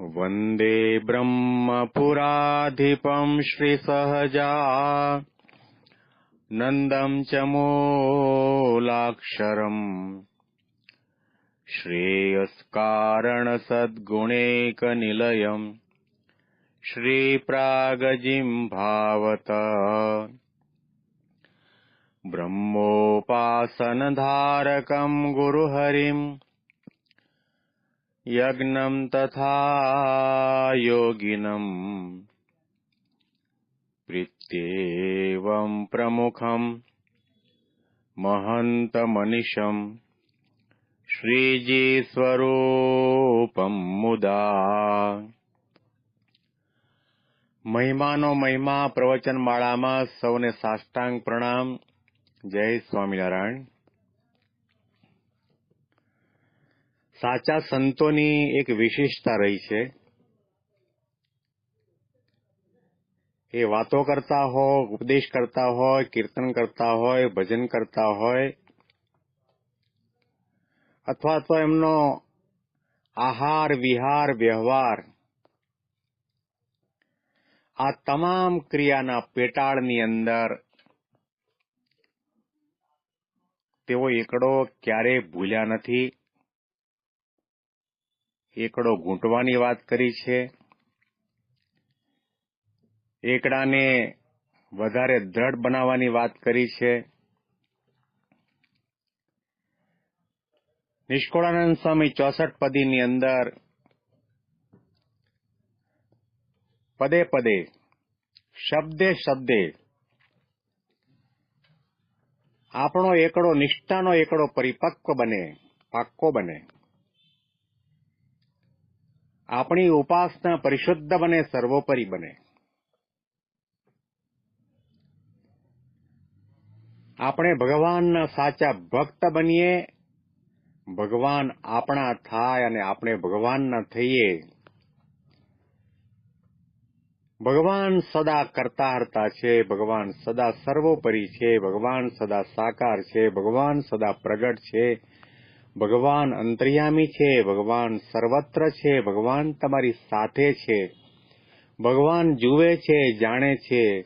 वन्दे ब्रह्मपुराधिपम् श्रीसहजा नन्दम् च मूलाक्षरम् श्रीप्रागजिम् भावत ब्रह्मोपासनधारकम् गुरुहरिम् यज्ञम् तथा योगिनम् प्रीत्येवम् प्रमुखम् महन्तमनिशम् શ્રીજી મુદા મહિમાનો મહિમા પ્રવચન માળામાં સૌને સાષ્ટાંગ પ્રણામ જય સ્વામિનારાયણ સાચા સંતોની એક વિશેષતા રહી છે. એ વાતો કરતા હોય, ઉપદેશ કરતા હોય, કીર્તન કરતા હોય, ભજન કરતા હોય, અથવા તો એમનો આહાર, વિહાર, વ્યવહાર, આ તમામ ક્રિયાના પેટાળની અંદર તેઓ એકડો ક્યારેય ભૂલ્યા નથી. એકડો ઘૂંટવાની વાત કરી છે. એકડાને વધારે દ્રઢ બનાવવાની વાત કરી છે. નિષ્કુળાનંદ સ્વામી ચોસઠ પદીની અંદર પદે પદે, શબ્દે શબ્દે આપણો એકડો નિષ્ઠાનો એકડો પરિપક્વ બને, પાક્કો બને. આપણી ઉપાસના પરિશુદ્ધ બને, સર્વોપરી બને. આપણે ભગવાનના સાચા ભક્ત બનીએ, ભગવાન આપણા થાય અને આપણે ભગવાનના થઈએ. ભગવાન સદા કરતા હરતા છે, ભગવાન સદા સર્વોપરી છે, ભગવાન સદા સાકાર છે, ભગવાન સદા પ્રગટ છે ભગવાન અંતર્યામી છે, ભગવાન સર્વત્ર છે, ભગવાન તમારી સાથે છે, ભગવાન જુએ છે, જાણે છે.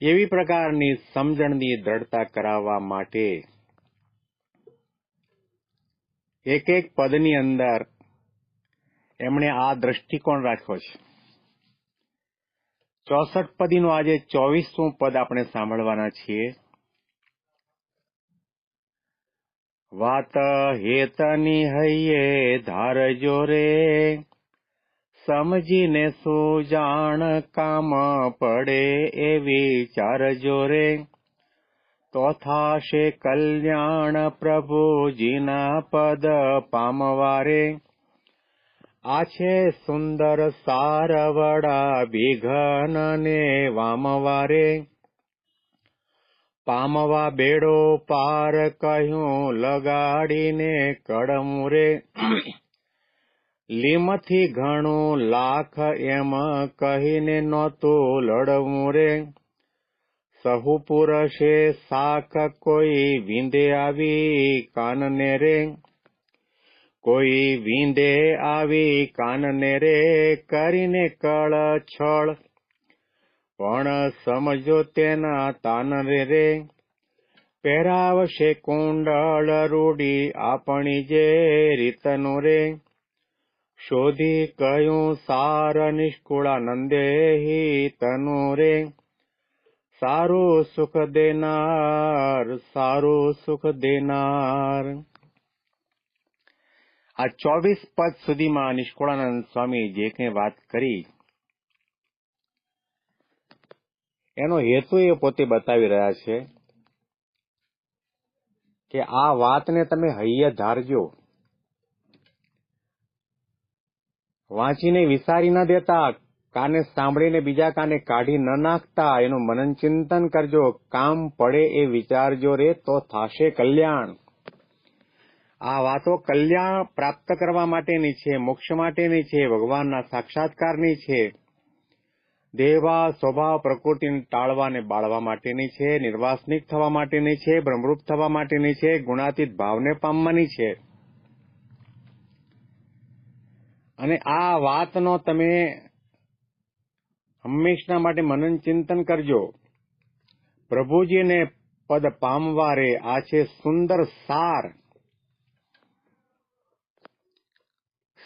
એવી પ્રકારની સમજણની દ્રઢતા કરાવવા માટે એક એક પદની અંદર એમણે આ દ્રષ્ટિકોણ રાખ્યો છે. ચોસઠ પદીનું આજે ચોવીસમું પદ આપણે સાંભળવાના છીએ. વાત હેતની હૈયે ધારજો રે સમજીને સુજાણ કામ પડે એ વિચારજો રે તો થાશે કલ્યાણ પ્રભુજીના પદ પામવારે. આ છે સુંદર સારવડા વિઘન ને વામવારે. પામવા બેડો પાર કહ્યું, લગાડીને કડમુરે. લીમથી ઘણું લાખ એમ કહીને નહોતું લડવું રે સહુ પુરશે શાખ કોઈ વિંદે આવી કાનને રે. કોઈ વિંદે આવી કાનને રે, કરીને કળ છળ પણ સમજો તેના તાન રે રે. પહેરાવશે કુંડળ રૂડી આપણી જે રીતનું રે. શોધી કહ્યું સાર નિષ્કુળાનંદે તનુ રે. સારું સુખ દેનાર, સારું સુખ દેનાર. આ ચોવીસ પદ સુધીમાં નિષ્કુળાનંદ સ્વામી જે કંઈ વાત કરી? એનો હેતુ એ પોતે બતાવી રહ્યા છે કે આ વાતને તમે હૈયે ધારજો. વાંચીને વિસારી ન દેતા, કાને સાંભળીને બીજા કાને કાઢી ન નાખતા, એનું મનન ચિંતન કરજો. કામ પડે એ વિચારજો રે, તો થાશે કલ્યાણ. આ વાતો કલ્યાણ પ્રાપ્ત કરવા માટેની છે, મોક્ષ માટેની છે, ભગવાનના સાક્ષાત્કારની છે. દેવા સ્વભાવ પ્રકૃતિને ટાળવાને બાળવા માટેની છે, નિર્વાસનિક થવા માટેની છે ભ્રમરૂપ થવા માટેની છે, ગુણાતીત ભાવને પામવાની છે. અને આ વાતનો તમે હંમેશના માટે મનન ચિંતન કરજો. પ્રભુજીને પદ પામવા રે આ છે સુંદર સાર.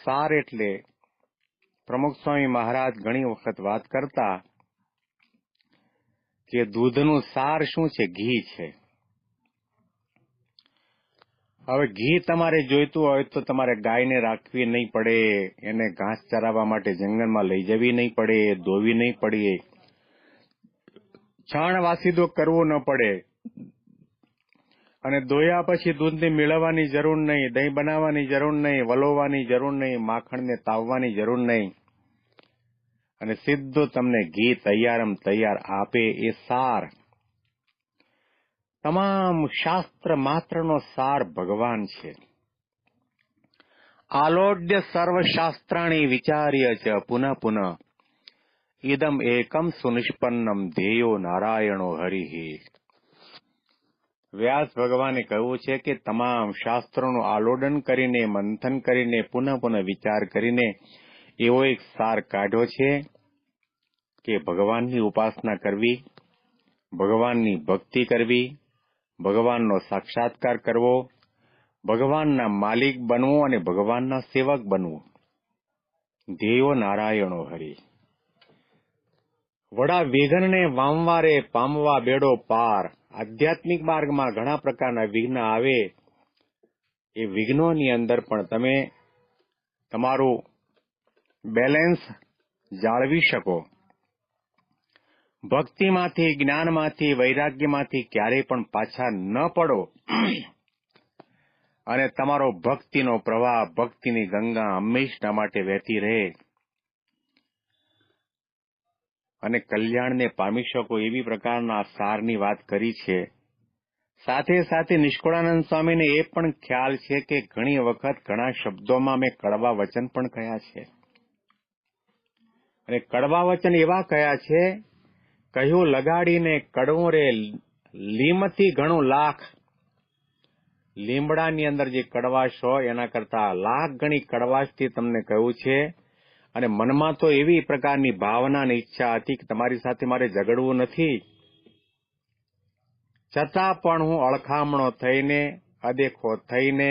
સાર એટલે પ્રમુખ સ્વામી મહારાજ ઘણી વખત વાત કરતા કે દૂધનું સાર શું છે? ઘી છે. હવે ઘી તમારે જોઈતું હોય તો તમારે ગાયને રાખવી નહીં પડે, એને ઘાસ ચરાવવા માટે જંગલમાં લઈ જવી નહીં પડે, ધોવી નહીં પડે. છાણ વાસીદો કરવો ન પડે. અને ધોયા પછી દૂધને મેળવવાની જરૂર નહીં, દહીં બનાવવાની જરૂર નહીં વલોવાની જરૂર નહીં, માખણને તાવવાની જરૂર નહીં. અને સીધું તમને ઘી તૈયારમ તૈયાર આપે એ સાર. તમામ શાસ્ત્ર માત્રનો સાર ભગવાન છે. આલોડ્ય સર્વશાસ્ત્રાણી વિચાર્ય છે પુનઃ પુનઃ. ઇદમ એકમ સુનિષ્પન્નમ ધ્યેયો નારાયણો હરિ વ્યાસ ભગવાને કહ્યું છે કે તમામ શાસ્ત્રોનું આલોડન કરીને, મંથન કરીને, પુનઃ પુનઃ વિચાર કરીને એવો એક સાર કાઢ્યો છે કે ભગવાનની ઉપાસના કરવી, ભગવાનની ભક્તિ કરવી, ભગવાનનો સાક્ષાત્કાર કરવો, ભગવાનના માલિક બનવું અને ભગવાનના સેવક બનવું. ધ્યેયો નારાયણો હરિ. વડા વિઘનને વામવારે પામવા બેડો પાર. આધ્યાત્મિક માર્ગમાં ઘણા પ્રકારના વિઘ્ન આવે, એ વિઘ્નોની અંદર પણ તમે તમારું બેલેન્સ જાળવી શકો. ભક્તિમાંથી, જ્ઞાનમાંથી, વૈરાગ્યમાંથી ક્યારેય પણ પાછા ન પડો. અને તમારો ભક્તિનો પ્રવાહ, ભક્તિની ગંગા હંમેશના માટે વહેતી રહે. અને કલ્યાણને પામી શકો એવી પ્રકારના સારની વાત કરી છે. સાથે સાથે નિષ્કુળાનંદ સ્વામીને એ પણ ખ્યાલ છે કે ઘણી વખત ઘણા શબ્દોમાં મેં કડવા વચન પણ કહ્યા છે. અને કડવા વચન એવા કયા છે, કહ્યું લગાડીને કડવું રે, લીમથી ઘણું લાખ. લીમડાની અંદર જે કડવાશ હોય એના કરતા લાખ ગણી કડવાશથી તમને કહ્યું છે અને મનમાં તો એવી પ્રકારની ભાવના અને ઈચ્છા હતી કે તમારી સાથે મારે ઝઘડવું નથી. છતાં પણ હું અળખામણો થઈને, અદેખો થઈને,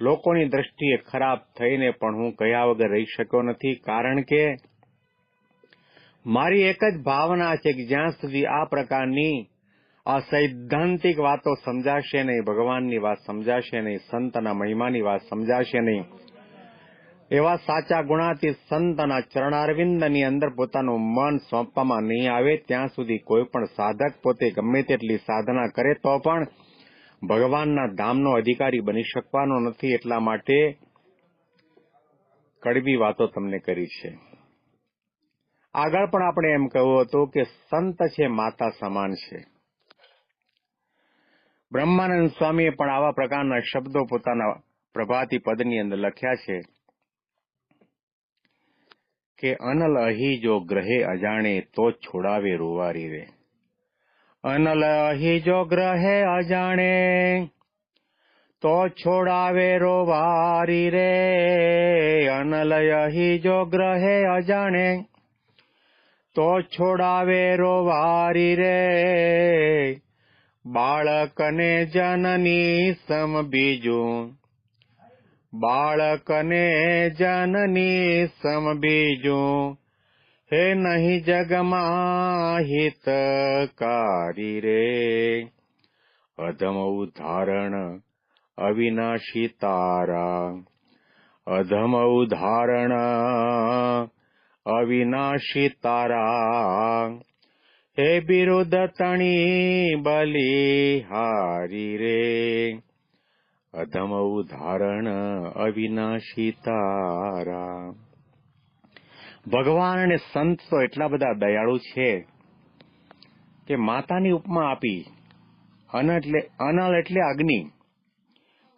લોકોની દ્રષ્ટિએ ખરાબ થઈને પણ હું કયા વગર રહી શક્યો નથી, કારણ કે મારી એક જ ભાવના છે કે જ્યાં સુધી આ પ્રકારની આ સૈદ્ધાંતિક વાતો સમજાશે નહીં, ભગવાનની વાત સમજાશે નહીં, સંતના મહિમાની વાત સમજાશે નહીં એવા સાચા ગુણાથી સંતના ચરણારવિંદની અંદર પોતાનું મન સોંપવામાં નહીં આવે, ત્યાં સુધી કોઈ પણ સાધક પોતે ગમે તેટલી સાધના કરે તો પણ ભગવાનના ધામનો અધિકારી બની શકવાનો નથી. એટલા માટે કડવી વાતો તમને કરી છે. આગળ પણ આપણે એમ કહ્યું હતું કે સંત છે, માતા સમાન છે. બ્રહ્માનંદ સ્વામીએ પણ આવા પ્રકારના શબ્દો પોતાના પ્રભાતી પદની અંદર લખ્યા છે. કે અનલ અહી જો ગ્રહે અજાણે તો છોડાવે રૂવારી રે. અનલ અહી જો ગ્રહે અજાણે તો છોડાવે રોવારી રે. અનલ અહી જો ગ્રહે અજાણે તો છોડાવે રોવારી રે. બાળકને જનની સમ બીજું બાળકને જનની સમ બીજું, હે નહીં જગમાં હિતકારી રે. અધમ ઉદાહરણ, અવિનાશી તારા. અધમ ઉદાહરણ, અવિનાશી તારા. હે બિરુદ તણી બલિહારી રે. અધમ ધારણ અવિનાશી તારા ભગવાન અને સંત તો એટલા બધા દયાળુ છે કે માતાની ઉપમા આપી અન એટલે અનલ એટલે અગ્નિ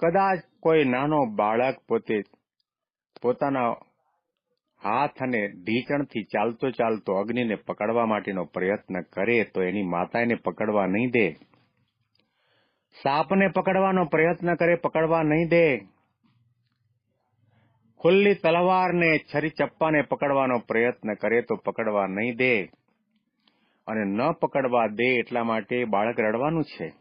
કદાચ કોઈ નાનો બાળક પોતે પોતાના હાથ અને ઢીચણથી ચાલતો ચાલતો અગ્નિને પકડવા માટેનો પ્રયત્ન કરે તો એની માતા એને પકડવા નહીં દે સાપને પકડવાનો પ્રયત્ન કરે, પકડવા નહીં દે. ખુલ્લી તલવારને છરી ચપ્પાને પકડવાનો પ્રયત્ન કરે તો પકડવા નહીં દે. અને ન પકડવા દે એટલા માટે બાળક રડવાનું છે.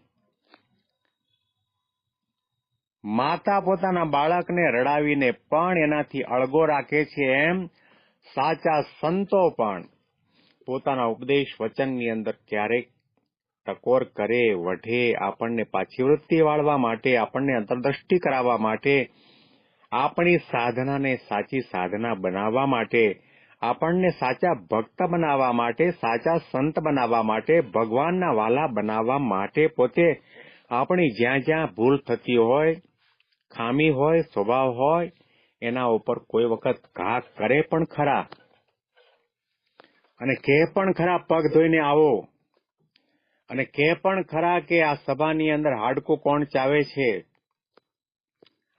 માતા પોતાના બાળકને રડાવીને પણ એનાથી અળગો રાખે છે એમ સાચા સંતો પણ પોતાના ઉપદેશ વચનની અંદર ક્યારેક ટકોર કરે, વઢે, આપણને પાછી વૃત્તિ વાળવા માટે, આપણને અંતરદ્રષ્ટિ કરાવવા માટે, આપણી સાધનાને સાચી સાધના બનાવવા માટે, આપણને સાચા ભક્ત બનાવવા માટે, સાચા સંત બનાવવા માટે, ભગવાનના વાલા બનાવવા માટે પોતે આપણી જ્યાં જ્યાં ભૂલ થતી હોય, ખામી હોય, સ્વભાવ હોય, એના ઉપર કોઈ વખત ઘા કરે પણ ખરા. અને કે પણ ખરા પગ ધોઈને આવો. અને કે પણ ખરા કે આ સભાની અંદર હાડકું કોણ ચાવે છે?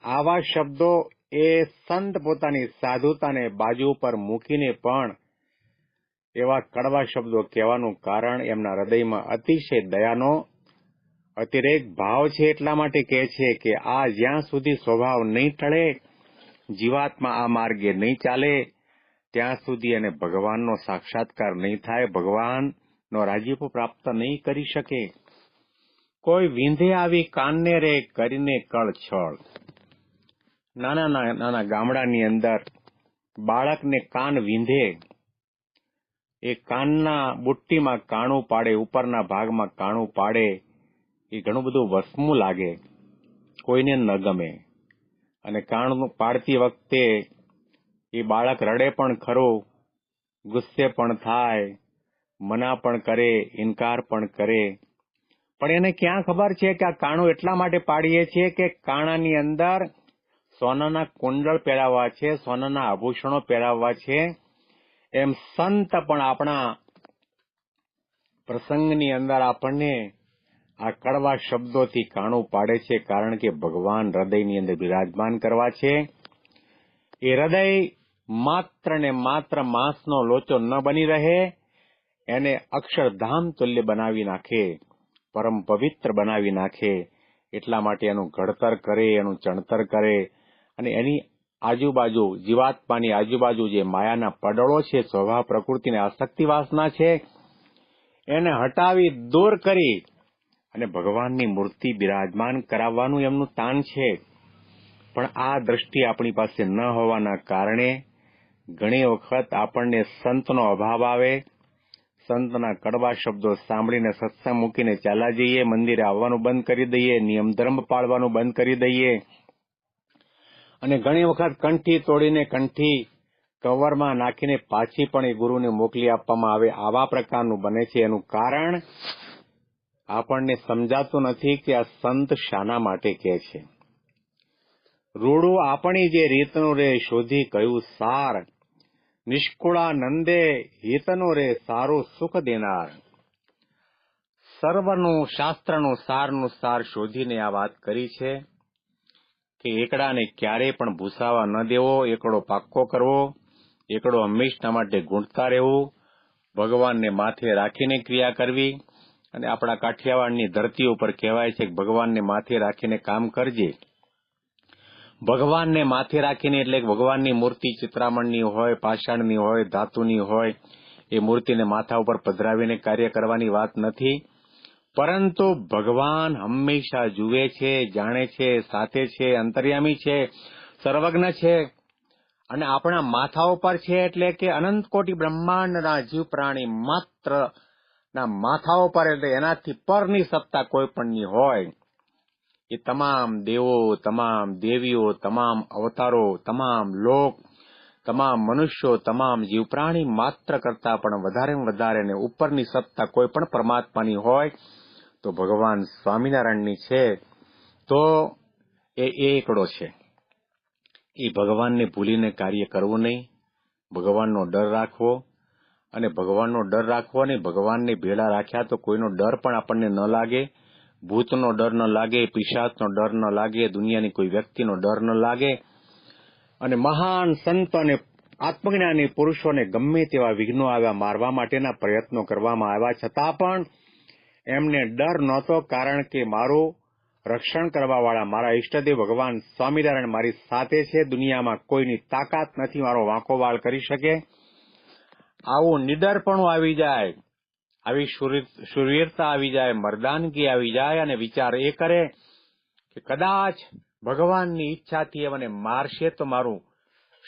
આવા શબ્દો એ સંત પોતાની સાધુતાને બાજુ પર મૂકીને પણ એવા કડવા શબ્દો કહેવાનું કારણ એમના હૃદયમાં અતિશય દયાનો અતિરેક ભાવ છે એટલા માટે કહે છે કે આ જ્યાં સુધી સ્વભાવ નહીં ટળે, જીવાત્મા આ માર્ગે નહીં ચાલે, ત્યાં સુધી એને ભગવાનનો સાક્ષાત્કાર નહીં થાય. ભગવાનનો રાજીપો પ્રાપ્ત નહીં કરી શકે. કોઈ વિંધે આવી કાનને રે કરીને કળછળ. નાના નાના ગામડાની અંદર બાળકને કાન વિંધે. એ કાનના બુટ્ટીમાં કાણું પાડે, ઉપરના ભાગમાં કાણું પાડે, એ ઘણું બધું વસમું લાગે. કોઈને ન ગમે. અને કાણું પાડતી વખતે એ બાળક રડે પણ ખરો, ગુસ્સે પણ થાય મના પણ કરે, ઇનકાર પણ કરે. પણ એને ક્યાં ખબર છે કે આ કાણું એટલા માટે પાડીએ છીએ કે કાણાની અંદર સોનાના કુંડળ પહેરાવવા છે, સોનાના આભૂષણો પહેરાવવા છે. એમ સંત પણ આપણા પ્રસંગની અંદર આપણને આ કડવા શબ્દોથી કાણું પાડે છે કારણ કે ભગવાન હૃદયની અંદર બિરાજમાન કરવા છે. એ હૃદય માત્ર ને માત્ર માંસનો લોચો ન બની રહે એને અક્ષરધામ તુલ્ય બનાવી નાખે, પરમ પવિત્ર બનાવી નાખે. એટલા માટે એનું ઘડતર કરે, એનું ચણતર કરે. અને એની આજુબાજુ, જીવાત્માની આજુબાજુ જે માયાના પડળો છે, સ્વભાવ, પ્રકૃતિને આસક્તિ વાસના છે, એને હટાવી, દૂર કરી અને ભગવાનની મૂર્તિ બિરાજમાન કરાવવાનું એમનું તાન છે. પણ આ દ્રષ્ટિ આપણી પાસે ન હોવાના કારણે ઘણી વખત આપણને સંતનો અભાવ આવે સંતના કડવા શબ્દો સાંભળીને સત્સંગ મૂકીને ચાલા જઈએ, મંદિરે આવવાનું બંધ કરી દઈએ, નિયમ ધર્મ પાળવાનું બંધ કરી દઈએ. અને ઘણી વખત કંઠી તોડીને કંઠી કવરમાં નાખીને પાછી પણ એ ગુરુને મોકલી આપવામાં આવે આવા પ્રકારનું બને છે. એનું કારણ આપણને સમજાતું નથી કે આ સંત શાના માટે કહે છે. રૂડું આપણી જે રીતનું રે શોધી કયું સાર નિષ્કુળા હિતનો હિતનું રે સારું સુખ દેનાર સર્વનું શાસ્ત્રનું સારનું સાર શોધીને આ વાત કરી છે કે એકડાને ક્યારેય પણ ભૂસાવા ન દેવો, એકડો પાક્કો કરવો, એકડો હંમેશના માટે ગુણતા રહેવું, ભગવાનને માથે રાખીને ક્રિયા કરવી અને આપણા કાઠિયાવાડની ધરતી ઉપર કહેવાય છે કે ભગવાનને માથે રાખીને કામ કરજે. ભગવાનને માથે રાખીને એટલે ભગવાનની મૂર્તિ ચિત્રામણની હોય, પાષાણની હોય, ધાતુની હોય, એ મૂર્તિને માથા ઉપર પધરાવીને કાર્ય કરવાની વાત નથી. પરંતુ ભગવાન હંમેશા જુએ છે, જાણે છે, સાથે છે, અંતર્યામી છે, સર્વજ્ઞ છે અને આપણા માથા ઉપર છે એટલે કે અનંત કોટી બ્રહ્માંડના જીવ પ્રાણી માત્ર ના માથાઓ પર એટલે એનાથી પરની સત્તા કોઈ પણની હોય. એ તમામ દેવો, તમામ દેવીઓ, તમામ અવતારો, તમામ લોક, તમામ મનુષ્યો, તમામ જીવ પ્રાણી માત્ર કરતા પણ વધારે વધારે ને ઉપરની સત્તા કોઈ પણ પરમાત્માની હોય તો ભગવાન સ્વામિનારાયણની છે, તો એ એકડો છે. એ ભગવાનને ભૂલીને કાર્ય કરવું નહીં. ભગવાનનો ડર રાખવો અને ભગવાનનો ડર રાખવો અને ભગવાનને ભેળા રાખ્યા તો કોઈનો ડર પણ આપણને ન લાગે. ભૂતનો ડર ન લાગે, પિશાચનો ડર ન લાગે, દુનિયાની કોઈ વ્યક્તિનો ડર ન લાગે. અને મહાન સંત અને આત્મજ્ઞાની પુરુષોને ગમે તેવા વિઘ્નો આવ્યા મારવા માટેના પ્રયત્નો કરવામાં આવ્યા. છતાં પણ એમને ડર નહોતો, કારણ કે મારું રક્ષણ કરવાવાળા, મારા ઈષ્ટદેવ ભગવાન સ્વામિનારાયણ મારી સાથે છે. દુનિયામાં કોઈની તાકાત નથી, મારો વાંકો વાળ કરી શકે. આવું નિડરપણું આવી જાય. આવી શુર- શુરવીરતા આવી જાય, મર્દાનગી આવી જાય અને વિચાર એ કરે કે કદાચ ભગવાનની ઈચ્છાથી એ મને મારશે તો મારું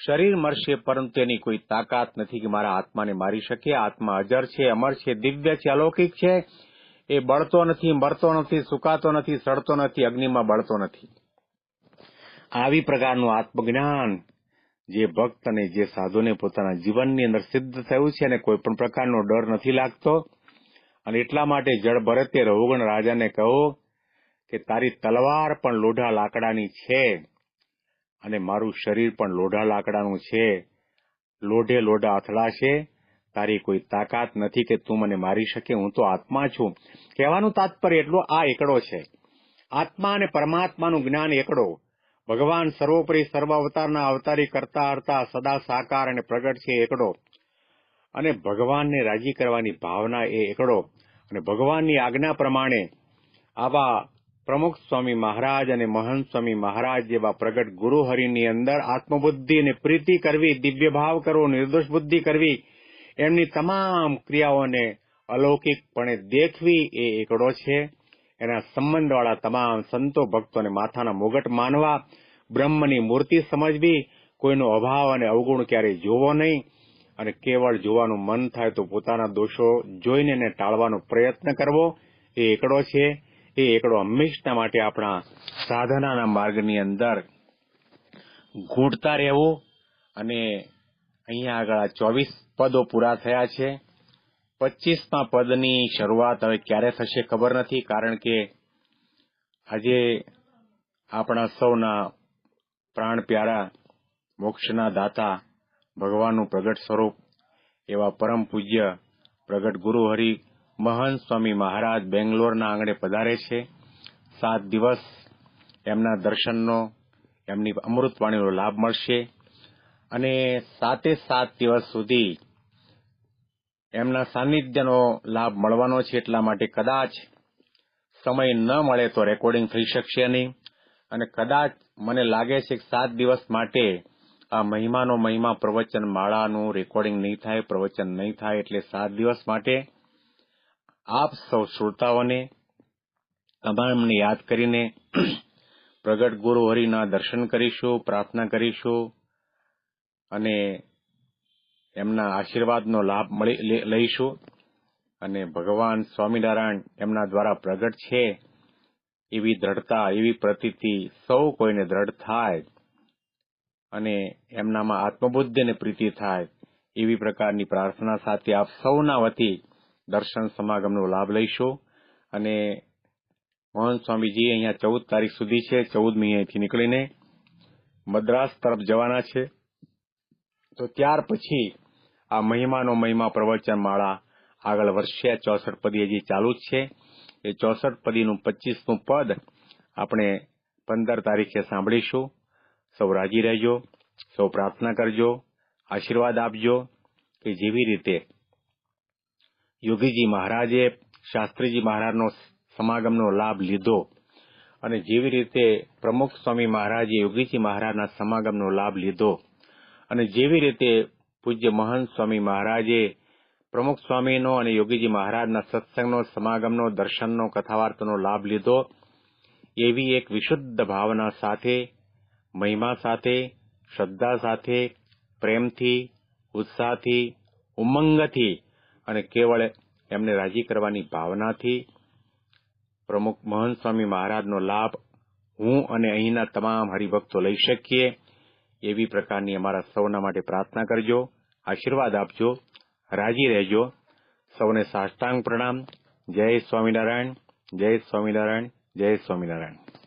શરીર મરશે, પરંતુ એની કોઈ તાકાત નથી કે મારા આત્માને મારી શકે. આત્મા અજર છે, અમર છે, દિવ્ય છે, અલૌકિક છે. એ બળતો નથી, મરતો નથી, સુકાતો નથી, સડતો નથી, અગ્નિમાં બળતો નથી. આવી પ્રકારનું આત્મજ્ઞાન જે ભક્ત અને જે સાધુને પોતાના જીવનની અંદર સિદ્ધ થયું છે અને કોઈ પણ પ્રકારનો ડર નથી લાગતો અને એટલા માટે જળભરતે રઘુગણ રાજાને કહો કે તારી તલવાર પણ લોઢા લાકડાની છે અને મારું શરીર પણ લોઢા લાકડાનું છે. લોઢે લોઢા અથડાશે. તારી કોઈ તાકાત નથી કે તું મને મારી શકે. હું તો આત્મા છું. કહેવાનું તાત્પર્ય એટલો આ એકડો છે. આત્મા અને પરમાત્માનું જ્ઞાન એકડો. ભગવાન સર્વોપરી સર્વ અવતારના અવતારી કરતા હરતા સદા સાકાર અને પ્રગટ છે એકડો. અને ભગવાનને રાજી કરવાની ભાવના એ એકડો. અને ભગવાનની આજ્ઞા પ્રમાણે આવા પ્રમુખ સ્વામી મહારાજ અને મહંત સ્વામી મહારાજ જેવા પ્રગટ ગુરુ હરિની અંદર આત્મબુદ્ધિ અને પ્રીતિ કરવી, દિવ્ય ભાવ કરવો, નિર્દોષ બુદ્ધિ કરવી, એમની તમામ ક્રિયાઓને અલૌકિકપણે દેખવી એ એકડો છે. એના સંબંધવાળા તમામ સંતો, ભક્તોને માથાના મુગટ માનવા, બ્રહ્મની મૂર્તિ સમજવી, કોઈનો અભાવ અને અવગુણ ક્યારેય જોવો નહીં. અને કેવળ જોવાનું મન થાય તો પોતાના દોષો જોઈને એને ટાળવાનો પ્રયત્ન કરવો, એ એકડો છે. એ એકડો હંમેશના માટે આપણા સાધનાના માર્ગની અંદર ઘૂંટતા રહેવું અને અહીંયા આગળ આ ચોવીસ પદો પૂરા થયા છે. પચીસમા પદની શરૂઆત હવે ક્યારે થશે ખબર નથી, કારણ કે આજે આપણા સૌના પ્રાણ પ્યારા મોક્ષના દાતા ભગવાનનું પ્રગટ સ્વરૂપ, એવા પરમ પૂજ્ય પ્રગટ ગુરુ હરિ મહંત સ્વામી મહારાજ બેંગ્લોરના આંગણે પધારે છે. સાત દિવસ એમના દર્શનનો, એમની અમૃતવાણીનો લાભ મળશે અને સાતે સાત દિવસ સુધી એમના સાનિધ્યનો લાભ મળવાનો છે એટલા માટે કદાચ સમય ન મળે તો રેકોર્ડિંગ થઈ શકશે નહીં. અને કદાચ મને લાગે છે કે સાત દિવસ માટે આ મહિમાનો મહિમા પ્રવચન માળાનું રેકોર્ડિંગ નહીં થાય, પ્રવચન નહીં થાય એટલે સાત દિવસ માટે આપ સૌ શ્રોતાઓને, તમામને યાદ કરીને પ્રગટ ગુરુ હરિના દર્શન કરીશું, પ્રાર્થના કરીશું અને એમના આશીર્વાદનો લાભ મળી લઈશું. અને ભગવાન સ્વામિનારાયણ એમના દ્વારા પ્રગટ છે એવી દ્રઢતા, એવી પ્રતીતિ સૌ કોઈને દ્રઢ થાય. અને એમનામાં આત્મબુદ્ધિ અને પ્રીતિ થાય, એવી પ્રકારની પ્રાર્થના સાથે આપ સૌના વતી દર્શન સમાગમનો લાભ લઈશું. અને મોહન સ્વામીજી, અહીંયા ચૌદ તારીખ સુધી છે ચૌદમી અહીંથી નીકળીને મદ્રાસ તરફ જવાના છે. તો ત્યાર પછી આ મહિમાનો મહિમા પ્રવચન માળા આગળ વર્ષે ચોસઠ પદી હજી ચાલુ જ છે. એ ચોસઠ પદીનું પચીસનું પદ આપણે પંદર તારીખે સાંભળીશું. સૌ રાજી રહેજો, સૌ પ્રાર્થના કરજો, આશીર્વાદ આપજો કે જેવી રીતે યોગીજી મહારાજે શાસ્ત્રીજી મહારાજનો સમાગમનો લાભ લીધો અને જેવી રીતે પ્રમુખ સ્વામી મહારાજે યોગીજી મહારાજના સમાગમનો લાભ લીધો અને જેવી રીતે પૂજ્ય મહંત સ્વામી મહારાજે પ્રમુખ સ્વામીનો અને યોગીજી મહારાજના સત્સંગનો, સમાગમનો, દર્શનનો, કથાવાર્તાનો લાભ લીધો, એવી એક વિશુદ્ધ ભાવના સાથે મહિમા સાથે, શ્રદ્ધા સાથે, પ્રેમથી, ઉત્સાહથી, ઉમંગથી અને કેવળ એમને રાજી કરવાની ભાવનાથી પ્રમુખ મહંત સ્વામી મહારાજનો લાભ હું અને અહીંના તમામ હરિભક્તો લઈ શકીએ એવી પ્રકારની અમારા સૌના માટે પ્રાર્થના કરજો, આશીર્વાદ આપજો, રાજી રહેજો. સૌને સાષ્ટાંગ પ્રણામ. જય સ્વામિનારાયણ જય સ્વામિનારાયણ જય સ્વામિનારાયણ.